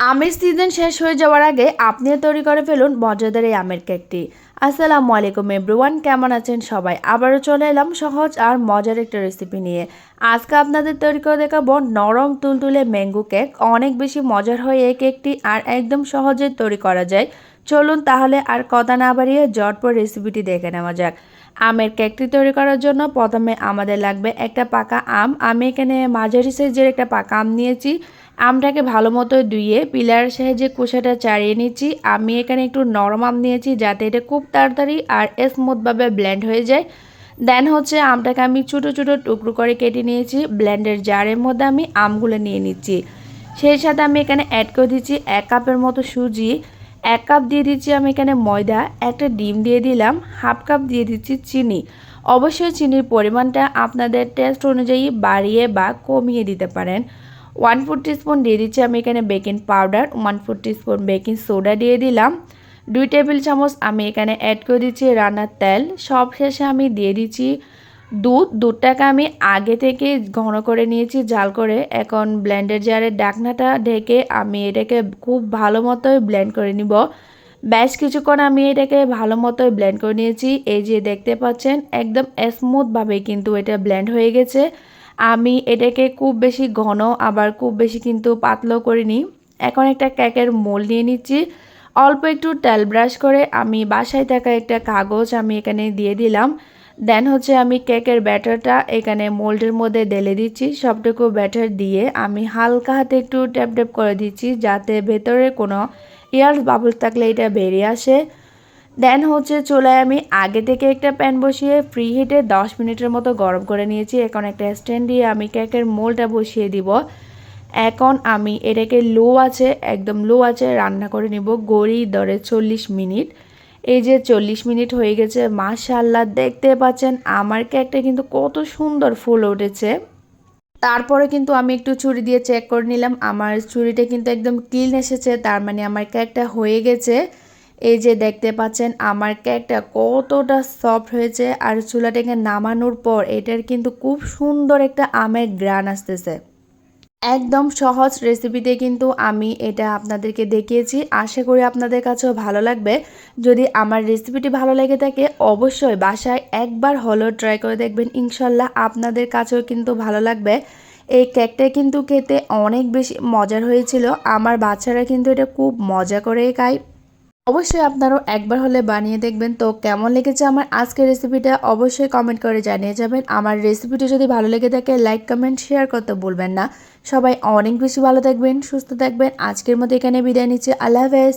আমের সিজন শেষ হয়ে যাওয়ার আগে আপনিও তৈরি করে ফেলুন মজাদার এই আমের কেকটি। আসসালামু আলাইকুম এভরিওয়ান কেমন আছেন সবাই? আবারও চলে এলাম সহজ আর মজার একটা রেসিপি নিয়ে। আজকে আপনাদের তৈরি করে দেখাবো নরম তুলতুলে ম্যাঙ্গো কেক অনেক বেশি মজার হয় এই কেকটি আর একদম সহজে তৈরি করা যায়। চলুন তাহলে আর কথা না বাড়িয়ে জটপট রেসিপিটি দেখে নেওয়া যাক। আমের কেকটি তৈরি করার জন্য প্রথমে আমাদের লাগবে একটা পাকা আম। আমি এখানে মাঝারি সাইজের একটা পাকা আম নিয়েছি। আমটাকে ভালো মতো ধুয়ে পিলার সাহায্যে কুসাটা চাড়িয়ে নিচ্ছি। আমি এখানে একটু নরম আম নিয়েছি যাতে এটা খুব তাড়াতাড়ি আর স্মুথভাবে ব্লেন্ড হয়ে যায়। দেন হচ্ছে আমটাকে আমি ছোটো ছোটো টুকরো করে কেটে নিয়েছি। ব্লেন্ডের জারের মধ্যে আমি আমগুলো নিয়ে নিচ্ছি। সেই সাথে আমি এখানে অ্যাড করে দিচ্ছি এক কাপের মতো সুজি। এক কাপ দিয়ে দিচ্ছি আমি এখানে ময়দা, একটা ডিম দিয়ে দিলাম, হাফ কাপ দিয়ে দিচ্ছি চিনি। অবশ্যই চিনির পরিমাণটা আপনাদের টেস্ট অনুযায়ী বাড়িয়ে বা কমিয়ে দিতে পারেন। ওয়ান ফোর স্পুন দিয়ে দিচ্ছি আমি এখানে baking powder, one four spoon baking soda দিয়ে দিলাম। দুই টেবিল চামচ আমি এখানে অ্যাড করে দিচ্ছি রান্নার তেল। সব শেষে আমি দিয়ে দিচ্ছি দুধ। দুধটাকে আমি আগে থেকে ঘন করে নিয়েছি, জাল করে। এখন ব্লেন্ডের জারের ডাকনাটা ঢেকে আমি এটাকে খুব ভালো মতোই ব্লেন্ড করে নিব। বেশ কিছুক্ষণ আমি এটাকে ভালো মতোই ব্লেন্ড করে নিয়েছি। এই যে দেখতে পাচ্ছেন, একদম স্মুথভাবে কিন্তু এটা ব্লেন্ড হয়ে গেছে। আমি এটাকে খুব বেশি ঘন, আবার খুব বেশি কিন্তু পাতলাও করিনি। এখন একটা কেকের মোল নিয়ে নিচ্ছি। অল্প একটু তেল ব্রাশ করে আমি বাসায় থাকা একটা কাগজ আমি এখানে দিয়ে দিলাম। দেন হচ্ছে আমি কেকের ব্যাটারটা এখানে মোল্ডের মধ্যে ঢেলে দিচ্ছি। সবটুকু ব্যাটার দিয়ে আমি হালকা হাতে একটু ট্যাপ ট্যাপ করে দিচ্ছি যাতে ভেতরে কোনো এয়ার বাবল থাকলে এটা বেরিয়ে আসে। দেন হচ্ছে চুলায় আমি আগে থেকে একটা প্যান বসিয়ে ফ্রি হিটে দশ মিনিটের মতো গরম করে নিয়েছি। এখন একটা স্ট্যান্ড দিয়ে আমি কেকের মোলটা বসিয়ে দিব। এখন আমি এটাকে লো আছে, একদম লো আছে, রান্না করে নিব গড়ি দরে চল্লিশ মিনিট। এই যে চল্লিশ মিনিট হয়ে গেছে মাশাল্লাহ দেখতে পাচ্ছেন আমার কেকটা কিন্তু কত সুন্দর ফুল উঠেছে। তারপরে কিন্তু আমি একটু ছুরি দিয়ে চেক করে নিলাম। আমার ছুরিটা কিন্তু একদম ক্লিন এসেছে, তার মানে আমার কেকটা হয়ে গেছে। এই যে দেখতে পাচ্ছেন, আমার কেকটা কতটা সফট হয়েছে আর চুলা চুলাটাকে নামানোর পর এটার কিন্তু খুব সুন্দর একটা আমের গ্রান আসতেছে। একদম সহজ রেসিপিতে কিন্তু আমি এটা আপনাদেরকে দেখিয়েছি। আশা করি আপনাদের কাছেও ভালো লাগবে। যদি আমার রেসিপিটি ভালো লেগে থাকে, অবশ্যই বাসায় একবার হলেও ট্রাই করে দেখবেন। ইনশাল্লাহ আপনাদের কাছেও কিন্তু ভালো লাগবে। এই কেকটা কিন্তু খেতে অনেক বেশি মজার হয়েছিল। আমার বাচ্চারা কিন্তু এটা খুব মজা করে খায়। অবশ্যই আপনারাও একবার হলে বানিয়ে দেখবেন। তো কেমন লেগেছে আমার আজকের রেসিপিটা অবশ্যই কমেন্ট করে জানিয়ে যাবেন। আমার রেসিপিটা যদি ভালো লেগে থাকে লাইক কমেন্ট শেয়ার করতে বলবেন না। সবাই অনেক বেশি ভালো থাকবেন, সুস্থ থাকবেন। আজকের মতো এখানে বিদায় নিচ্ছি। আল্লাহ হাফেজ।